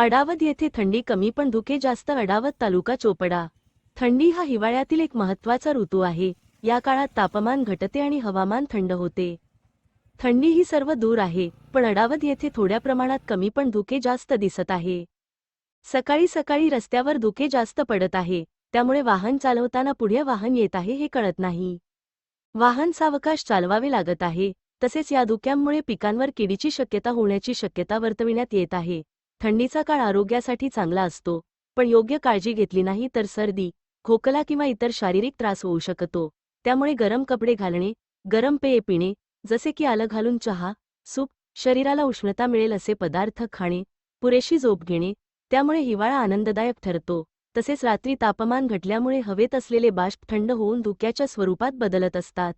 अडावत येथे थंडी कमी पण धुके जास्त अडावत तालुका चोपडा. थंडी हा हिवाळ्यातील एक महत्त्वाचा ऋतू आहे. या काळात तापमान घटते आणि हवामान थंड होते. थंडी ही सर्व दूर आहे पण अडावत येथे थोड्या प्रमाणात कमी पण धुके जास्त दिसत आहे. सकाळी सकाळी रस्त्यावर धुके जास्त पडत आहे त्यामुळे वाहन चालवताना पुढे वाहन येत आहे हे कळत नाही. वाहन सावकाश चालवावे लागत आहे तसेच या धुक्यांमुळे पिकांवर किडीची शक्यता होण्याची शक्यता वर्तविण्यात येत आहे. थंडीचा काळ आरोग्यासाठी चांगला असतो पण योग्य काळजी घेतली नाही तर सर्दी खोकला किंवा इतर शारीरिक त्रास होऊ शकतो. त्यामुळे गरम कपडे घालणे गरम पेये पिणे जसे की आलं घालून चहा सूप शरीराला उष्णता मिळेल असे पदार्थ खाणे पुरेशी झोप घेणे त्यामुळे हिवाळा आनंददायक ठरतो. तसेच रात्री तापमान घटल्यामुळे हवेत असलेले बाष्प थंड होऊन धुक्याच्या स्वरूपात बदलत असतात.